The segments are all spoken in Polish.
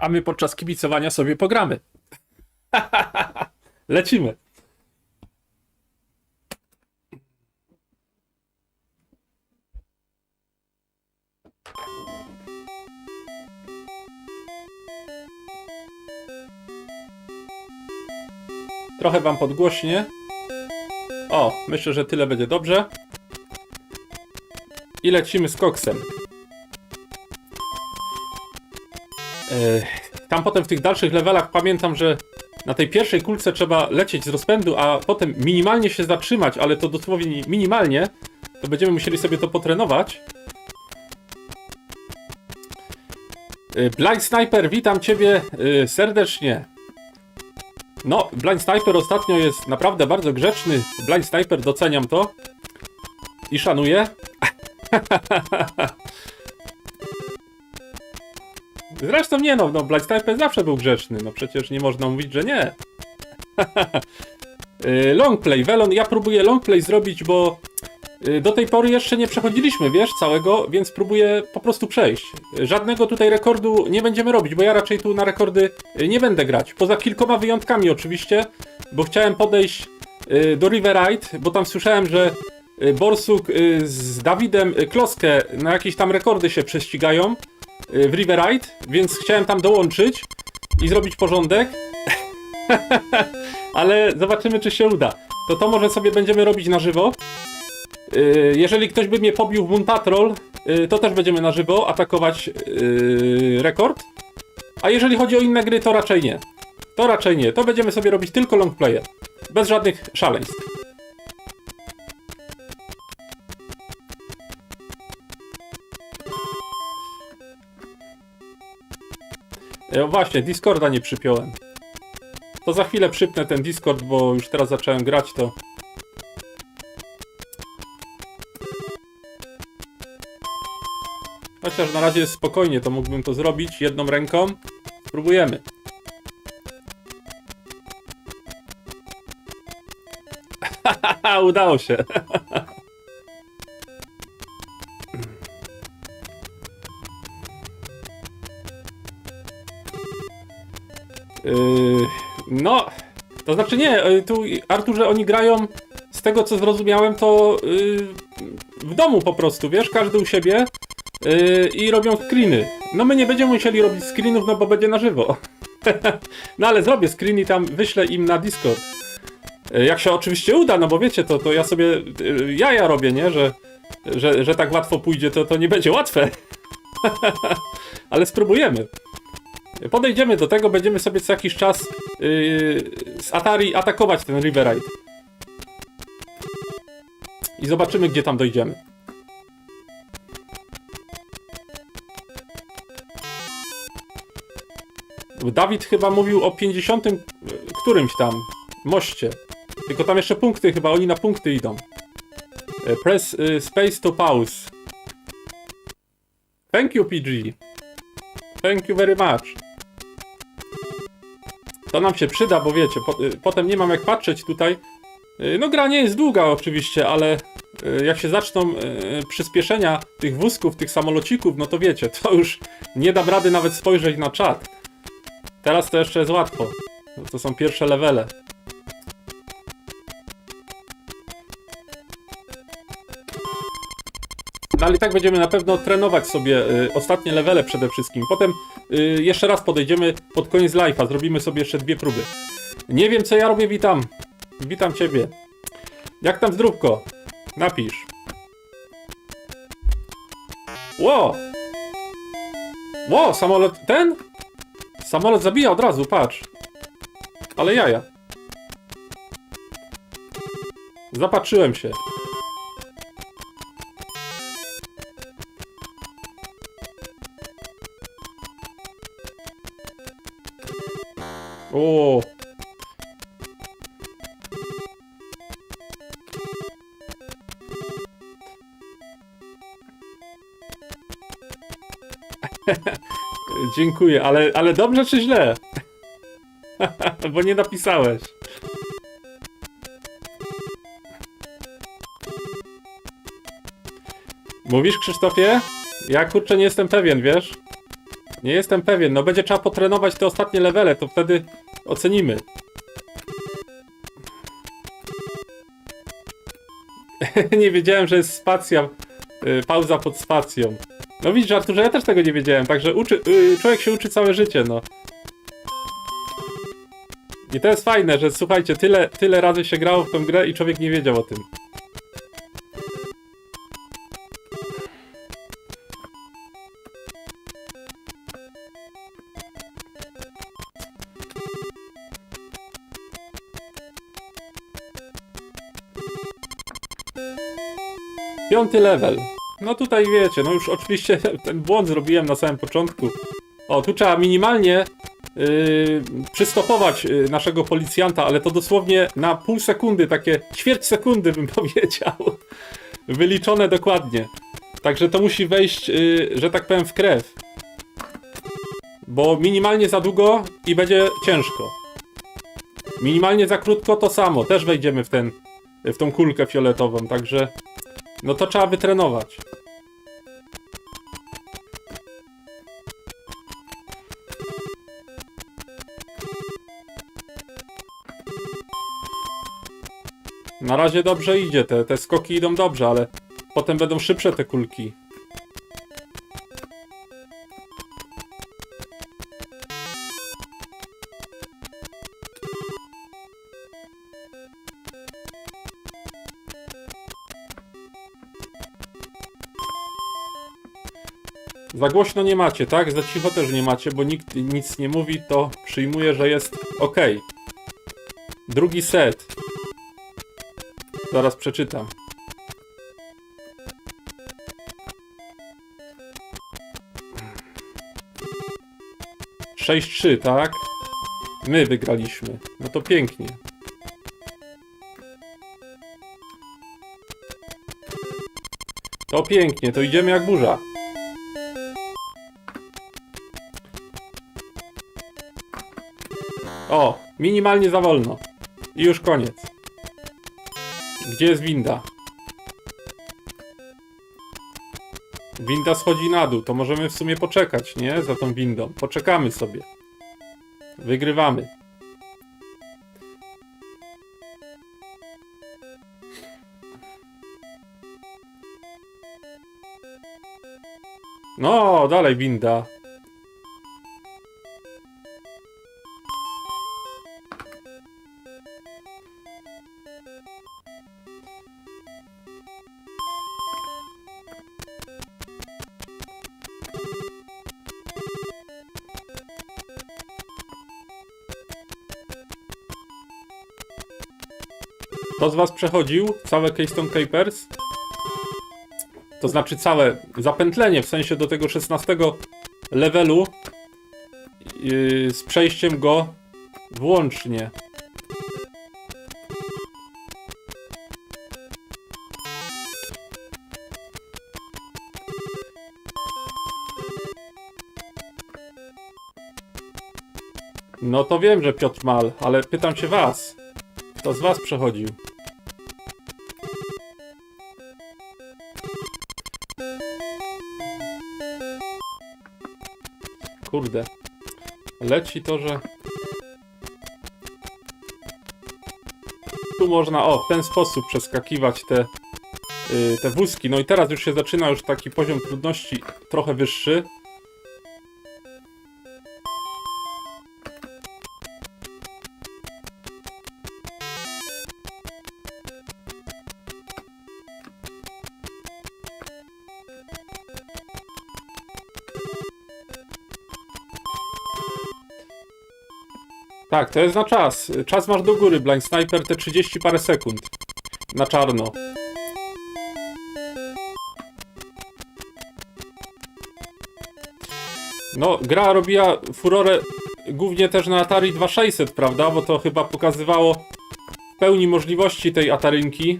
A my podczas kibicowania sobie pogramy. Lecimy. Trochę wam podgłośnie. O, myślę, że tyle będzie dobrze. I lecimy z koksem. Tam potem w tych dalszych levelach pamiętam, że na tej pierwszej kulce trzeba lecieć z rozpędu, a potem minimalnie się zatrzymać, ale to dosłownie minimalnie. To będziemy musieli sobie to potrenować. E, Blind Sniper, witam ciebie e, serdecznie. No, Blind Sniper ostatnio jest naprawdę bardzo grzeczny. Blind Sniper, doceniam to. I szanuję. Zresztą nie no, no Blind Sniper zawsze był grzeczny, no przecież nie można mówić, że nie. Y, Longplay, Velon, ja próbuję longplay zrobić, bo y, do tej pory jeszcze nie przechodziliśmy, wiesz, całego, więc próbuję po prostu przejść. Żadnego tutaj rekordu nie będziemy robić, bo ja raczej tu na rekordy y, nie będę grać. Poza kilkoma wyjątkami oczywiście, bo chciałem podejść do Riverite, bo tam słyszałem, że Borsuk z Dawidem Kloskę na jakieś tam rekordy się prześcigają w Riverite, więc chciałem tam dołączyć i zrobić porządek. Ale zobaczymy, czy się uda. To to może sobie będziemy robić na żywo. Y, Jeżeli ktoś by mnie pobił w Moon Patrol, y, to też będziemy na żywo atakować y, rekord. A jeżeli chodzi o inne gry, to raczej nie. To raczej nie. To będziemy sobie robić tylko long player. Bez żadnych szaleństw. E, właśnie, Discorda nie przypiąłem. To za chwilę przypnę ten Discord, bo już teraz zacząłem grać to. Chociaż na razie jest spokojnie, to mógłbym to zrobić jedną ręką. Spróbujemy. Udało się. no, to znaczy nie, yy, tu Arturze oni grają, z tego co zrozumiałem, to yy, w domu po prostu, wiesz, każdy u siebie yy, i robią screeny. No my nie będziemy musieli robić screenów, no bo będzie na żywo. no ale zrobię screen i tam wyślę im na Discord. Yy, jak się oczywiście uda, no bo wiecie, to, to ja sobie yy, jaja robię, nie, że, że, że tak łatwo pójdzie, to, to nie będzie łatwe. ale spróbujemy. Podejdziemy do tego, będziemy sobie co jakiś czas yy, z Atari atakować ten Riverite. I zobaczymy, gdzie tam dojdziemy. Dawid chyba mówił o 50. y, którymś tam moście. Tylko tam jeszcze punkty, chyba oni na punkty idą. Y, Press y, space to pause. Thank you, PG. Thank you very much. To nam się przyda, bo wiecie, po, y, potem nie mam jak patrzeć tutaj. Y, no gra nie jest długa oczywiście, ale y, jak się zaczną y, przyspieszenia tych wózków, tych samolocików, no to wiecie, to już nie dam rady nawet spojrzeć na czat. Teraz to jeszcze jest łatwo. To są pierwsze levele. No ale i tak będziemy na pewno trenować sobie y, ostatnie levele przede wszystkim. Potem y, jeszcze raz podejdziemy pod koniec live'a, zrobimy sobie jeszcze dwie próby. Nie wiem co ja robię, witam. Witam ciebie. Jak tam zdrówko? Napisz. Ło! Ło, samolot ten? Samolot zabija od razu, patrz. Ale jaja. Zapatrzyłem się. O. Dziękuję, ale, ale dobrze czy źle? Bo nie napisałeś. Mówisz, Krzysztofie? Ja kurczę nie jestem pewien, wiesz? Nie jestem pewien, no będzie trzeba potrenować te ostatnie levele, to wtedy ocenimy. nie wiedziałem, że jest spacja, y, pauza pod spacją. No widzisz, Arturze, ja też tego nie wiedziałem, także uczy, y, człowiek się uczy całe życie, no. I to jest fajne, że słuchajcie, tyle, tyle razy się grało w tę grę i człowiek nie wiedział o tym. Piąty level. No tutaj wiecie, no już oczywiście ten błąd zrobiłem na samym początku. O, tu trzeba minimalnie yy, przystopować yy, naszego policjanta, ale to dosłownie na pół sekundy, takie ćwierć sekundy bym powiedział. Wyliczone dokładnie. Także to musi wejść, yy, że tak powiem, w krew. Bo minimalnie za długo i będzie ciężko. Minimalnie za krótko to samo, też wejdziemy w ten, w tą kulkę fioletową, także no to trzeba wytrenować. Na razie dobrze idzie, te, te skoki idą dobrze, ale potem będą szybsze te kulki. Za głośno nie macie, tak? Za cicho też nie macie, bo nikt nic nie mówi, to przyjmuję, że jest ok. Drugi set. Zaraz przeczytam. Sześć trzy, tak? My wygraliśmy. No to pięknie. To pięknie, to idziemy jak burza. O, minimalnie za wolno. I już koniec. Gdzie jest winda? Winda schodzi na dół, to możemy w sumie poczekać, nie? Za tą windą. Poczekamy sobie. Wygrywamy. No, dalej winda. Kto z was przechodził całe Keystone Capers? To znaczy całe zapętlenie, w sensie do tego 16 levelu yy, z przejściem go włącznie. No to wiem, że Piotr Mal, ale pytam się was. Kto z was przechodził? Kurde. Leci to, że... Tu można, o, w ten sposób przeskakiwać te, yy, te wózki. No i teraz już się zaczyna już taki poziom trudności trochę wyższy. Tak, to jest na czas. Czas masz do góry, Blind Sniper, te 30 parę sekund. Na czarno. No, gra robiła furorę głównie też na Atari 2600, prawda? Bo to chyba pokazywało w pełni możliwości tej Atarynki.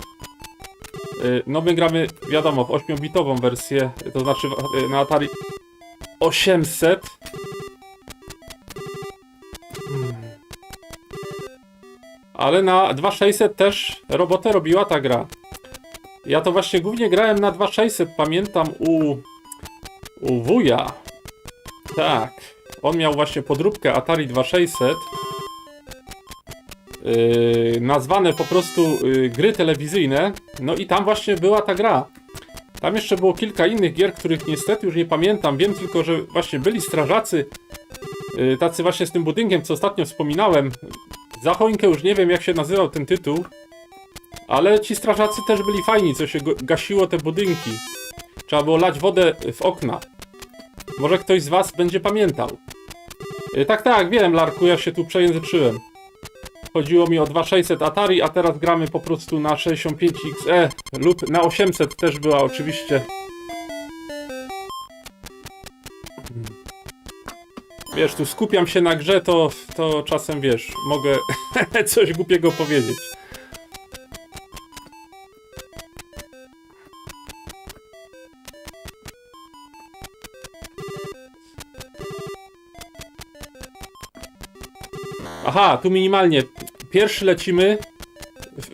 Y, No my gramy, wiadomo, w 8-bitową wersję, to znaczy y, na Atari 800. Ale na 2600 też robotę robiła ta gra. Ja to właśnie głównie grałem na 2600, pamiętam u, u wuja. Tak. On miał właśnie podróbkę Atari 2600. Yy, nazwane po prostu yy, gry telewizyjne. No i tam właśnie była ta gra. Tam jeszcze było kilka innych gier, których niestety już nie pamiętam. Wiem tylko, że właśnie byli strażacy, yy, tacy właśnie z tym budynkiem, co ostatnio wspominałem. Za choinkę już nie wiem, jak się nazywał ten tytuł. Ale ci strażacy też byli fajni, co się gasiło te budynki. Trzeba było lać wodę w okna. Może ktoś z was będzie pamiętał. Yy, tak, tak, wiem, Larku, ja się tu przejęzyczyłem. Chodziło mi o 2600 Atari, a teraz gramy po prostu na 65XE lub na 800 też była oczywiście. Wiesz, tu skupiam się na grze, to, to czasem wiesz, mogę coś głupiego powiedzieć. Aha, tu minimalnie. Pierwszy lecimy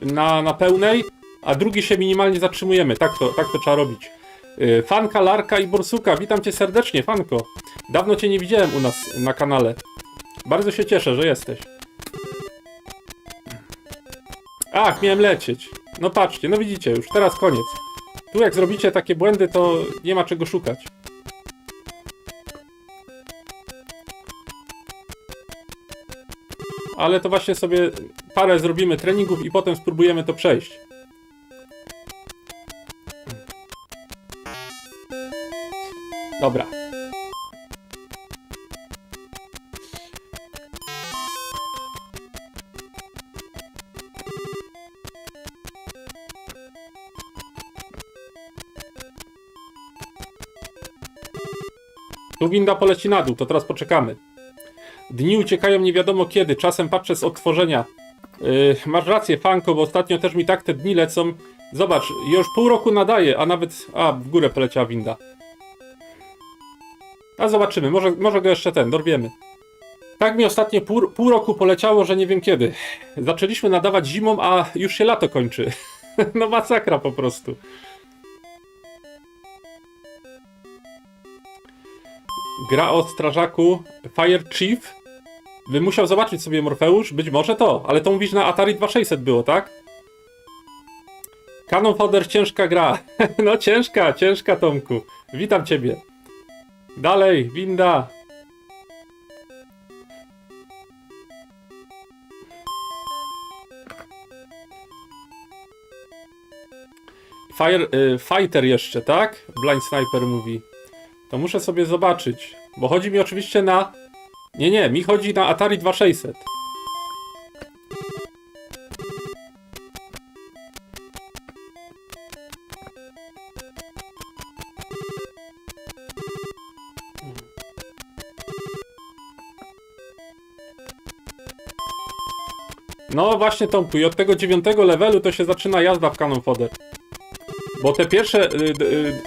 na, na pełnej, a drugi się minimalnie zatrzymujemy. Tak to, tak to trzeba robić. Yy, Fanka, Larka i Borsuka, witam cię serdecznie, Fanko. Dawno cię nie widziałem u nas na kanale. Bardzo się cieszę, że jesteś. Ach, miałem lecieć. No patrzcie, no widzicie, już teraz koniec. Tu jak zrobicie takie błędy, to nie ma czego szukać. ale to właśnie sobie parę zrobimy treningów i potem spróbujemy to przejść. Dobra. Tu winda poleci na dół, to teraz poczekamy. Dni uciekają nie wiadomo kiedy, czasem patrzę z odtworzenia. Yy, masz rację, Fanko, bo ostatnio też mi tak te dni lecą. Zobacz, już pół roku nadaje, a nawet... A, w górę poleciała winda. A zobaczymy, może, może go jeszcze ten, dorwiemy. Tak mi ostatnio pół, pół roku poleciało, że nie wiem kiedy. Zaczęliśmy nadawać zimą, a już się lato kończy. no masakra po prostu. Gra o strażaku Fire Chief. By musiał zobaczyć sobie Morfeusz, być może to, ale to mówisz na Atari 2600 było, tak? Canon Fodder ciężka gra. no ciężka, ciężka Tomku. Witam ciebie. Dalej, winda. Fire, y, fighter jeszcze, tak? Blind Sniper mówi. To muszę sobie zobaczyć. Bo chodzi mi oczywiście na. Nie, nie, mi chodzi na Atari 2600. No właśnie Tomku, i od tego dziewiątego levelu to się zaczyna jazda w Cannon Fodder. Bo te pierwsze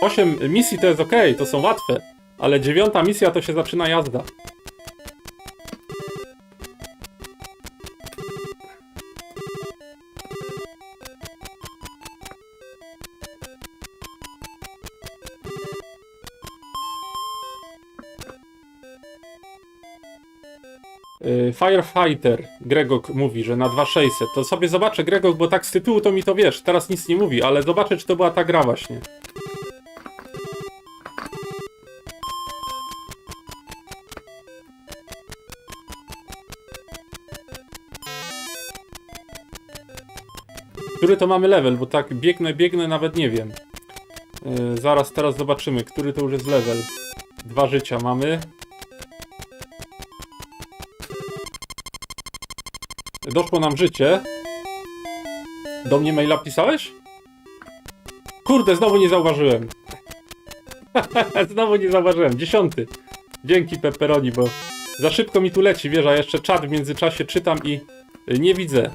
8 misji to jest ok, to są łatwe. Ale dziewiąta misja to się zaczyna jazda. Firefighter, Gregok mówi, że na 2600. To sobie zobaczę, Gregok, bo tak z tytułu to mi to wiesz, teraz nic nie mówi, ale zobaczę, czy to była ta gra właśnie. Który to mamy level, bo tak biegnę, biegnę, nawet nie wiem. Y, zaraz teraz zobaczymy, który to już jest level. Dwa życia mamy. Doszło nam życie. Do mnie maila pisałeś? Kurde, znowu nie zauważyłem. znowu nie zauważyłem. Dziesiąty. Dzięki Pepperoni, bo za szybko mi tu leci, wiesz, jeszcze czat w międzyczasie czytam i y, nie widzę.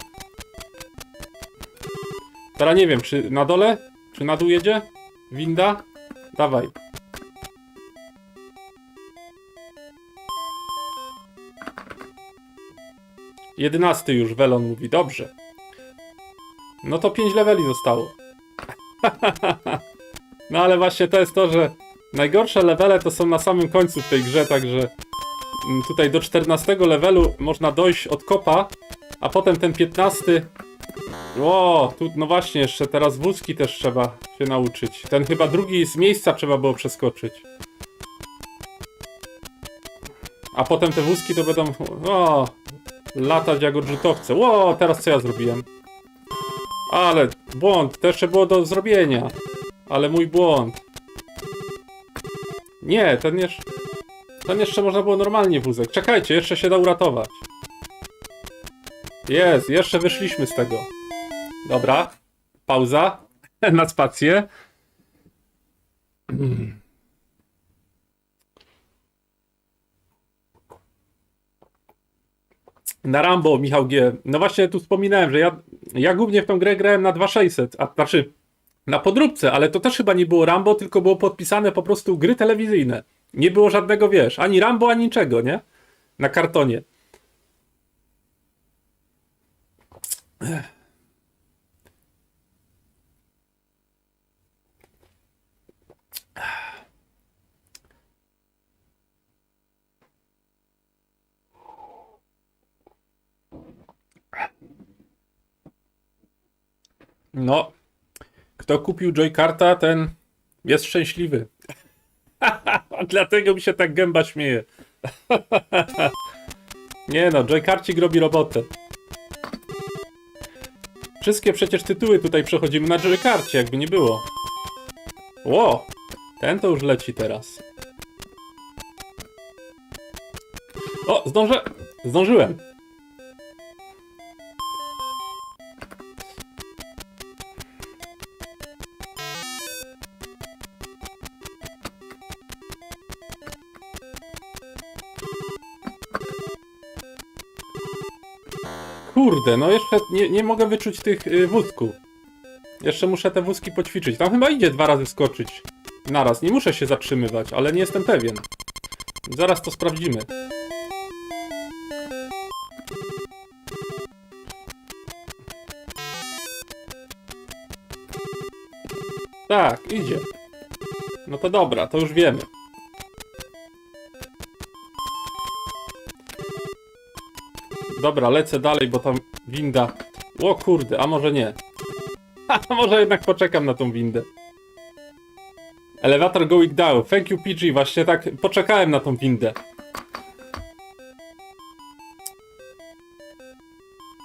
Teraz nie wiem, czy na dole? Czy na dół jedzie? Winda? Dawaj. Jedenasty już, Welon mówi. Dobrze. No to pięć leveli zostało. no ale właśnie to jest to, że Najgorsze levele to są na samym końcu w tej grze, także mm, tutaj do 14 levelu można dojść od kopa, a potem ten 15. O, tu no właśnie, jeszcze teraz wózki też trzeba się nauczyć. Ten chyba drugi z miejsca trzeba było przeskoczyć. A potem te wózki to będą. O, latać jak odrzutowce. Ło, teraz co ja zrobiłem? Ale błąd, to jeszcze było do zrobienia. Ale mój błąd. Nie, ten jeszcze. Ten jeszcze można było normalnie wózek. Czekajcie, jeszcze się da uratować. Jest, jeszcze wyszliśmy z tego. Dobra. Pauza. Na spację. Na Rambo, Michał G. No właśnie tu wspominałem, że ja, ja głównie w tą grę grałem na 2600, a znaczy na podróbce, ale to też chyba nie było Rambo, tylko było podpisane po prostu gry telewizyjne. Nie było żadnego, wiesz, ani Rambo, ani niczego, nie? Na kartonie. No, kto kupił Joykarta, ten jest szczęśliwy. Dlatego mi się tak gęba śmieje. Nie no, Joykarcik robi robotę. Wszystkie przecież tytuły tutaj przechodzimy na Joykarcie, jakby nie było. Ło, ten to już leci teraz. O, zdążę. Zdążyłem. Kurde, no jeszcze nie, nie mogę wyczuć tych y, wózków. Jeszcze muszę te wózki poćwiczyć. Tam chyba idzie dwa razy skoczyć. Naraz. Nie muszę się zatrzymywać, ale nie jestem pewien. Zaraz to sprawdzimy. Tak, idzie. No to dobra, to już wiemy. Dobra, lecę dalej, bo tam winda. O kurde, a może nie. A może jednak poczekam na tą windę. Elevator going down. Thank you PG, właśnie tak poczekałem na tą windę.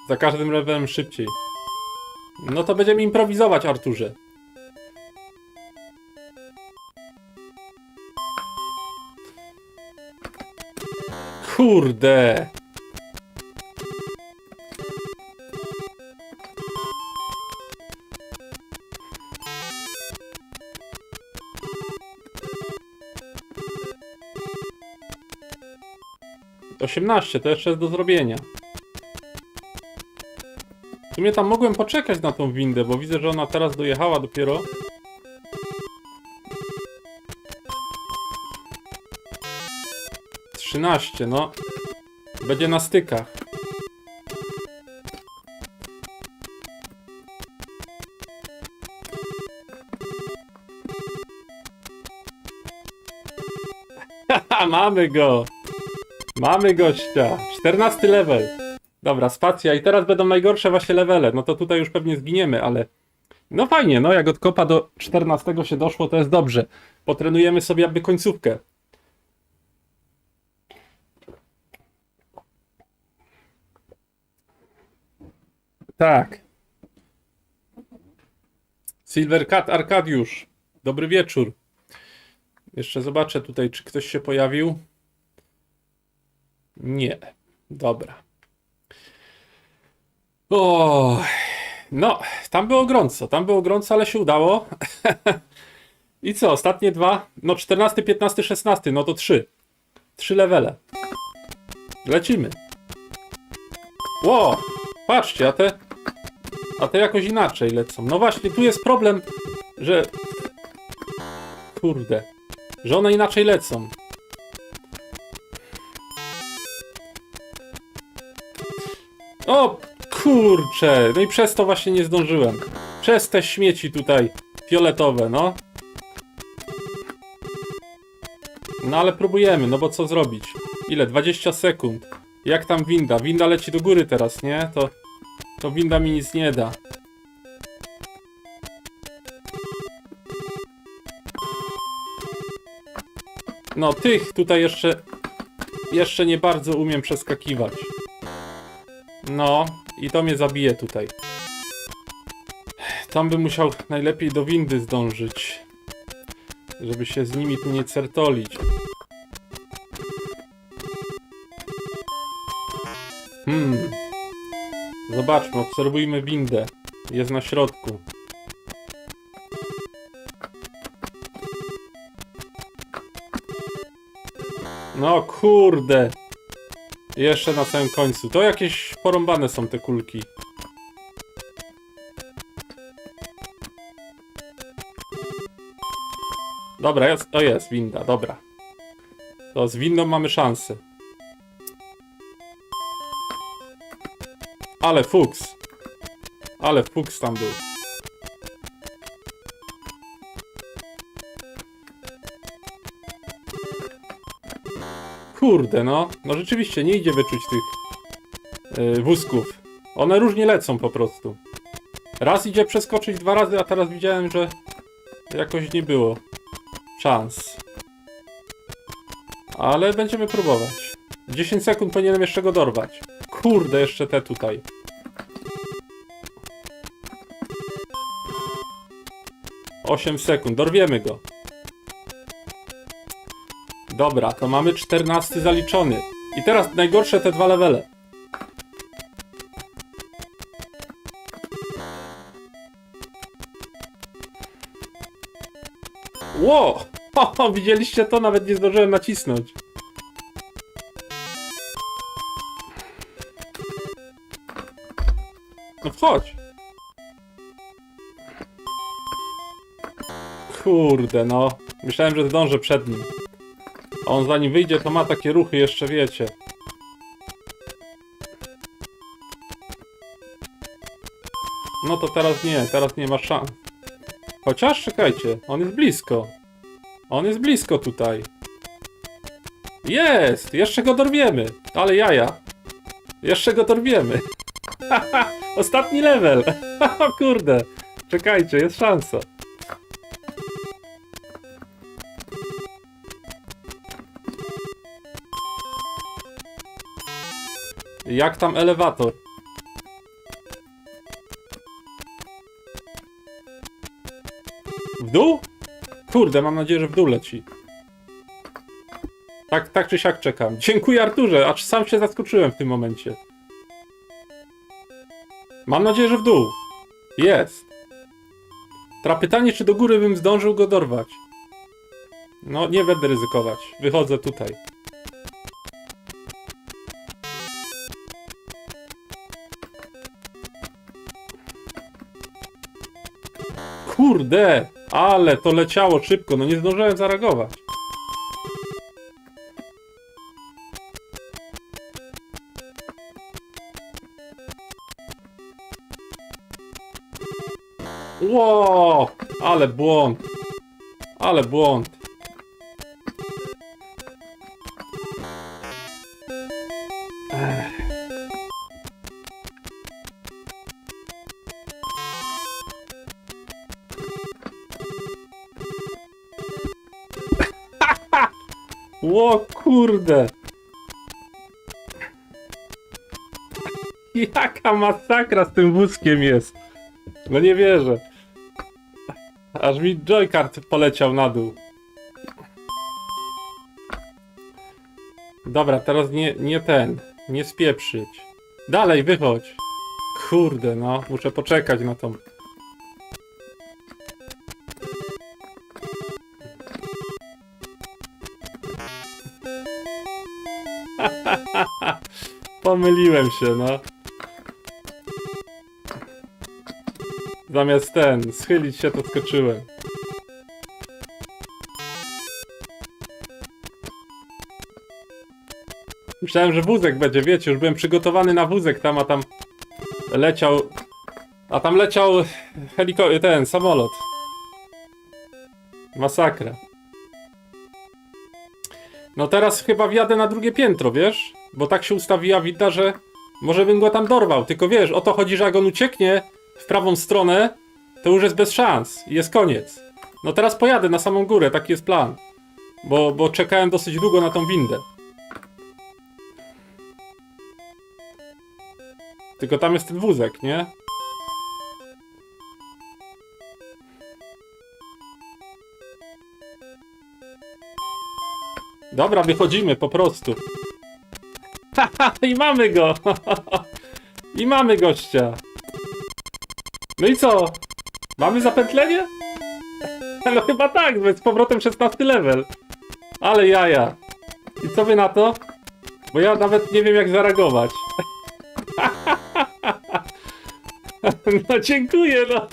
Za każdym razem szybciej. No to będziemy improwizować, Arturze. Kurde. Osiemnaście, to jeszcze jest do zrobienia. W sumie tam mogłem poczekać na tą windę, bo widzę, że ona teraz dojechała dopiero. Trzynaście, no. Będzie na stykach. Mamy go! Mamy gościa! 14 level. Dobra, spacja. I teraz będą najgorsze właśnie levele. No to tutaj już pewnie zginiemy, ale... No fajnie, no jak od kopa do 14 się doszło, to jest dobrze. Potrenujemy sobie jakby końcówkę. Tak. Silvercat Arkadiusz. Dobry wieczór. Jeszcze zobaczę tutaj, czy ktoś się pojawił. Nie. Dobra. O, no, tam było gorąco, tam było gorąco, ale się udało. I co, ostatnie dwa? No 14, 15, 16, no to trzy. Trzy levele. Lecimy. Ło, patrzcie, a te... A te jakoś inaczej lecą. No właśnie, tu jest problem, że... Kurde. Że one inaczej lecą. O, kurcze. No i przez to właśnie nie zdążyłem. Przez te śmieci tutaj fioletowe, no. No ale próbujemy, no bo co zrobić? Ile? 20 sekund. Jak tam winda? Winda leci do góry teraz, nie? To, to winda mi nic nie da. No tych tutaj jeszcze jeszcze nie bardzo umiem przeskakiwać. No i to mnie zabije tutaj. Tam bym musiał najlepiej do windy zdążyć. Żeby się z nimi tu nie certolić. Hmm. Zobaczmy, obserwujmy windę. Jest na środku. No kurde. Jeszcze na samym końcu. To jakieś porąbane są te kulki. Dobra, jest, o jest, winda, dobra. To z windą mamy szansę. Ale fuks. Ale fuks tam był. Kurde, no. No rzeczywiście, nie idzie wyczuć tych yy, wózków. One różnie lecą po prostu. Raz idzie przeskoczyć dwa razy, a teraz widziałem, że jakoś nie było szans. Ale będziemy próbować. 10 sekund powinienem jeszcze go dorwać. Kurde, jeszcze te tutaj. Osiem sekund, dorwiemy go. Dobra, to mamy 14 zaliczony. I teraz najgorsze te dwa levele. Ło! Ho, widzieliście to? Nawet nie zdążyłem nacisnąć. No wchodź. Kurde, no. Myślałem, że zdążę przed nim. A on zanim wyjdzie, to ma takie ruchy jeszcze, wiecie. No to teraz nie, teraz nie ma szans. Chociaż czekajcie, on jest blisko. On jest blisko tutaj. Jest! Jeszcze go dorwiemy. Ale jaja. Jeszcze go dorwiemy. Ostatni level. Kurde. Czekajcie, jest szansa. Jak tam elewator? W dół? Kurde, mam nadzieję, że w dół leci. Tak, tak czy siak czekam. Dziękuję Arturze, acz sam się zaskoczyłem w tym momencie. Mam nadzieję, że w dół. Jest. Teraz pytanie, czy do góry bym zdążył go dorwać. No, nie będę ryzykować. Wychodzę tutaj. Kurde! Ale to leciało szybko, no nie zdążyłem zareagować. Ło! Ale błąd. Ale błąd. Ło kurde! Jaka masakra z tym wózkiem jest! No nie wierzę. Aż mi joycard poleciał na dół. Dobra, teraz nie, nie ten. Nie spieprzyć. Dalej, wychodź. Kurde, no. Muszę poczekać na tą. Pomyliłem się, no. Zamiast ten, schylić się, to skoczyłem. Myślałem, że wózek będzie, wiecie, już byłem przygotowany na wózek tam, a tam leciał... A tam leciał heliko... ten, samolot. Masakra. No teraz chyba wjadę na drugie piętro, wiesz? Bo tak się ustawiła winda, że może bym go tam dorwał. Tylko wiesz, o to chodzi, że jak on ucieknie w prawą stronę, to już jest bez szans i jest koniec. No teraz pojadę na samą górę, taki jest plan. Bo, bo czekałem dosyć długo na tą windę. Tylko tam jest ten wózek, nie? Dobra, wychodzimy po prostu. I mamy go! I mamy gościa. No i co? Mamy zapętlenie? No chyba tak, z powrotem 16 level. Ale jaja. I co wy na to? Bo ja nawet nie wiem jak zareagować. No dziękuję, no.